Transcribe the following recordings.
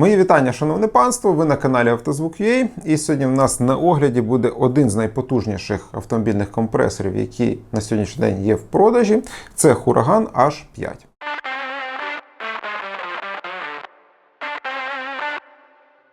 Мої вітання, шановне панство. Ви на каналі Автозвук.ua і сьогодні в нас на огляді буде один з найпотужніших автомобільних компресорів, які на сьогоднішній день є в продажі. Це хураган H5.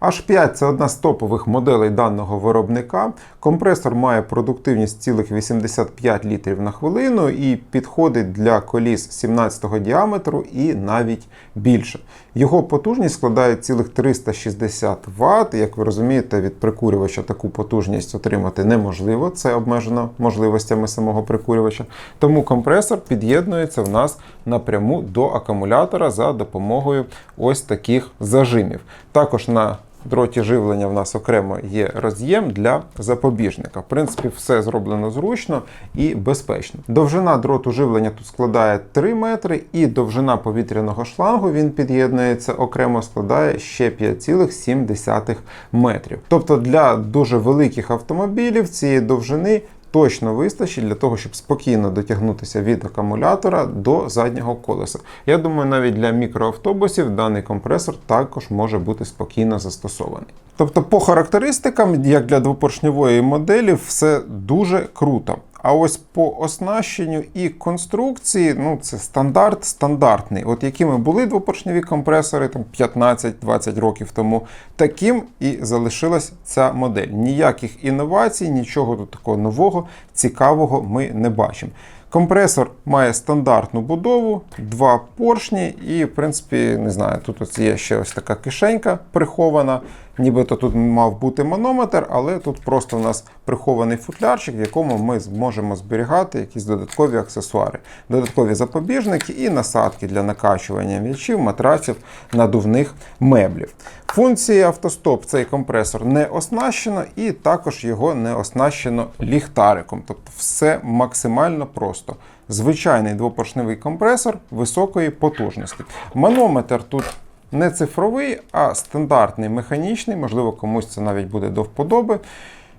H5 це одна з топових моделей даного виробника. Компресор має продуктивність цілих 85 літрів на хвилину і підходить для коліс 17 діаметру і навіть більше. Його потужність складає цілих 360 Вт. Як ви розумієте, від прикурювача таку потужність отримати неможливо. Це обмежено можливостями самого прикурювача. Тому компресор під'єднується в нас напряму до акумулятора за допомогою ось таких зажимів. Також на дроті живлення в нас окремо є роз'єм для запобіжника. В принципі, все зроблено зручно і безпечно. Довжина дроту живлення тут складає 3 метри, і довжина повітряного шлангу він під'єднується окремо складає ще 5,7 метрів. Тобто для дуже великих автомобілів цієї довжини точно вистачить для того, щоб спокійно дотягнутися від акумулятора до заднього колеса. Я думаю, навіть для мікроавтобусів даний компресор також може бути спокійно застосований. Тобто, по характеристикам, як для двопоршньової моделі, все дуже круто. А ось по оснащенню і конструкції, ну це стандарт стандартний. От якими були двопоршневі компресори там 15-20 років тому, таким і залишилась ця модель. Ніяких інновацій, нічого тут такого нового, цікавого ми не бачимо. Компресор має стандартну будову, два поршні, і, в принципі, не знаю, тут ось є ще ось така кишенька прихована. Нібито тут мав бути манометр, але тут просто у нас прихований футлярчик, в якому ми зможемо зберігати якісь додаткові аксесуари, додаткові запобіжники і насадки для накачування м'ячів, матраців, надувних меблів. Функції автостоп цей компресор не оснащено, і також його не оснащено ліхтариком. Тобто все максимально просто. Звичайний двопоршневий компресор високої потужності. Манометр тут не цифровий, а стандартний механічний, можливо, комусь це навіть буде до вподоби.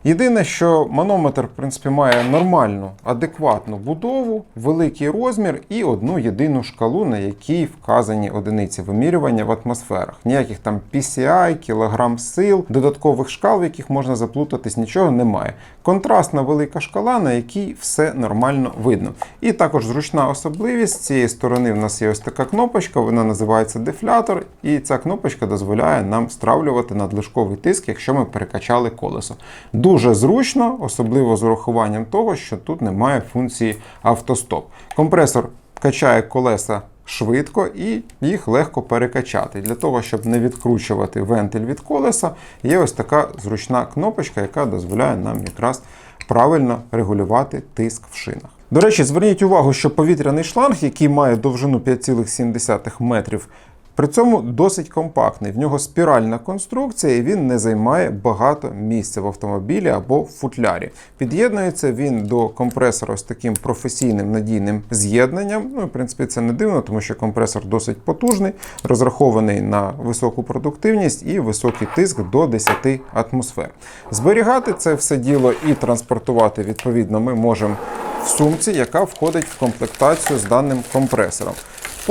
Єдине, що манометр, в принципі, має нормальну, адекватну будову, великий розмір і одну єдину шкалу, на якій вказані одиниці вимірювання в атмосферах. Ніяких там PCI, кілограм сил, додаткових шкал, в яких можна заплутатись, нічого немає. Контрастна велика шкала, на якій все нормально видно. І також зручна особливість з цієї сторони в нас є ось така кнопочка, вона називається дефлятор, і ця кнопочка дозволяє нам стравлювати надлишковий тиск, якщо ми перекачали колесо. Дуже зручно, особливо з урахуванням того, що тут немає функції автостоп. Компресор качає колеса швидко і їх легко перекачати. Для того, щоб не відкручувати вентиль від колеса, є ось така зручна кнопочка, яка дозволяє нам якраз правильно регулювати тиск в шинах. До речі, зверніть увагу, що повітряний шланг, який має довжину 5,7 метрів, при цьому досить компактний. В нього спіральна конструкція, і він не займає багато місця в автомобілі або в футлярі. Під'єднується він до компресора з таким професійним надійним з'єднанням. Ну, в принципі, це не дивно, тому що компресор досить потужний, розрахований на високу продуктивність і високий тиск до 10 атмосфер. Зберігати це все діло і транспортувати відповідно ми можемо в сумці, яка входить в комплектацію з даним компресором.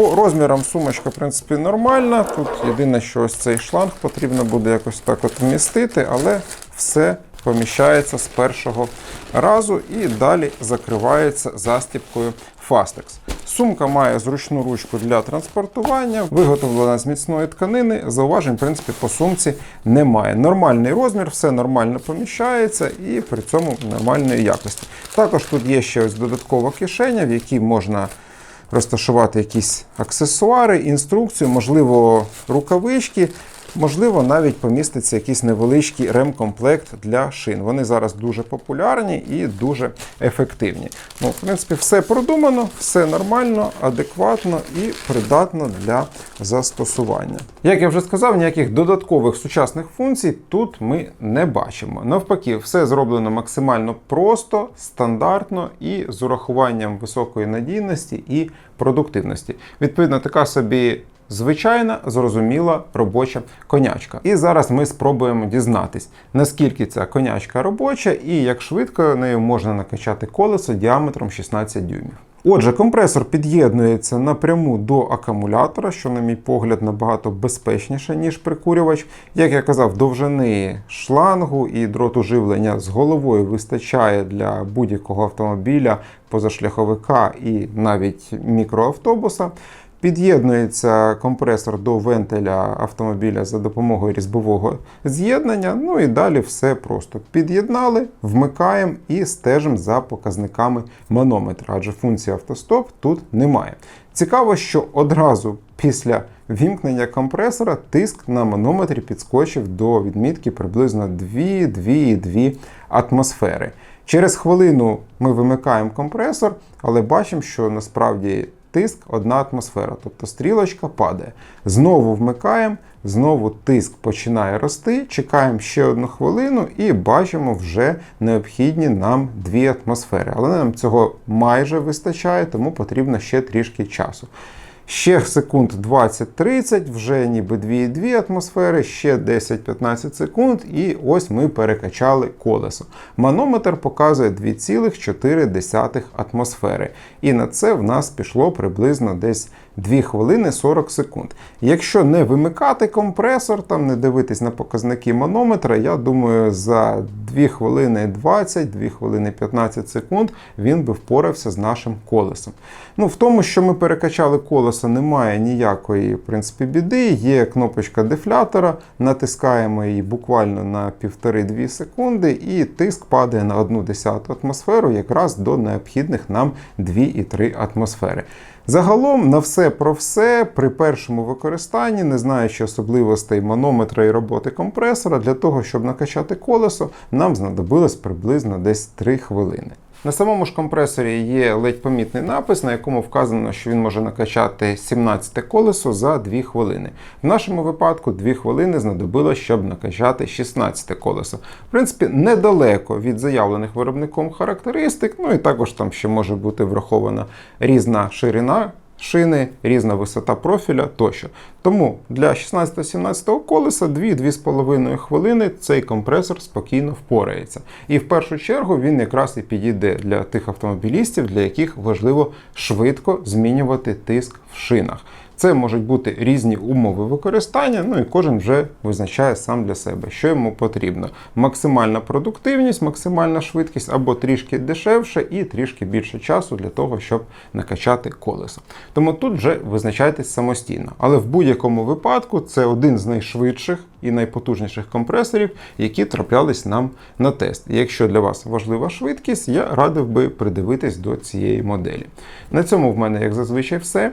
По розмірам сумочка, в принципі, нормальна. Тут єдине, що ось цей шланг потрібно буде якось так от вмістити, але все поміщається з першого разу і далі закривається застіпкою Fastex. Сумка має зручну ручку для транспортування, виготовлена з міцної тканини. Зауважень, в принципі, по сумці немає. Нормальний розмір, все нормально поміщається і при цьому нормальної якості. Також тут є ще ось додаткова кишеня, в якій можна розташувати якісь аксесуари, інструкцію, можливо, рукавички. Можливо, навіть поміститься якийсь невеличкий ремкомплект для шин. Вони зараз дуже популярні і дуже ефективні. Ну, В принципі, все продумано, все нормально, адекватно і придатно для застосування. Як я вже сказав, ніяких додаткових сучасних функцій тут ми не бачимо. Навпаки, все зроблено максимально просто, стандартно і з урахуванням високої надійності і продуктивності. Відповідно, така собі звичайна, зрозуміла робоча конячка. І зараз ми спробуємо дізнатись, наскільки ця конячка робоча і як швидко нею можна накачати колесо діаметром 16 дюймів. Отже, компресор під'єднується напряму до акумулятора, що, на мій погляд, набагато безпечніше, ніж прикурювач. Як я казав, довжини шлангу і дроту живлення з головою вистачає для будь-якого автомобіля, позашляховика і навіть мікроавтобуса. Під'єднується компресор до вентиля автомобіля за допомогою різьбового з'єднання. Ну і далі все просто під'єднали, вмикаємо і стежимо за показниками манометра, адже функції автостоп тут немає. Цікаво, що одразу після вімкнення компресора тиск на манометрі підскочив до відмітки приблизно 2-2,2 атмосфери. Через хвилину ми вимикаємо компресор, але бачимо, що насправді тиск одна атмосфера, тобто стрілочка падає. Знову вмикаємо, знову тиск починає рости, чекаємо ще одну хвилину і бачимо вже необхідні нам дві атмосфери. Але нам цього майже вистачає, тому потрібно ще трішки часу. Ще секунд 20-30, вже ніби 2,2 атмосфери, ще 10-15 секунд, і ось ми перекачали колесо. Манометр показує 2,4 атмосфери. І на це в нас пішло приблизно десь 2 хвилини 40 секунд. Якщо не вимикати компресор, там не дивитись на показники манометра, я думаю, за 2 хвилини 20, 2 хвилини 15 секунд він би впорався з нашим колесом. Ну, В тому, що ми перекачали колесо, немає ніякої в принципі, біди. Є кнопочка дефлятора, натискаємо її буквально на 1,5-2 секунди, і тиск падає на 1 десяту атмосферу, якраз до необхідних нам 2,3 атмосфери. Загалом на все про все при першому використанні, не знаючи особливостей манометра і роботи компресора, для того, щоб накачати колесо, нам знадобилось приблизно десь 3 хвилини. На самому ж компресорі є ледь помітний напис, на якому вказано, що він може накачати 17 колесо за 2 хвилини. В нашому випадку 2 хвилини знадобилось, щоб накачати 16 колесо. В принципі, недалеко від заявлених виробником характеристик, ну і також там ще може бути врахована різна ширина. Шини, різна висота профіля тощо. Тому для 16-17 колеса 2-2,5 хвилини цей компресор спокійно впорається. І в першу чергу він якраз і підійде для тих автомобілістів, для яких важливо швидко змінювати тиск в шинах. Це можуть бути різні умови використання, ну і кожен вже визначає сам для себе, що йому потрібно. Максимальна продуктивність, максимальна швидкість або трішки дешевше і трішки більше часу для того, щоб накачати колесо. Тому тут вже визначайтесь самостійно. Але в будь-якому випадку це один з найшвидших і найпотужніших компресорів, які траплялись нам на тест. І якщо для вас важлива швидкість, я радив би придивитись до цієї моделі. На цьому в мене, як зазвичай, все.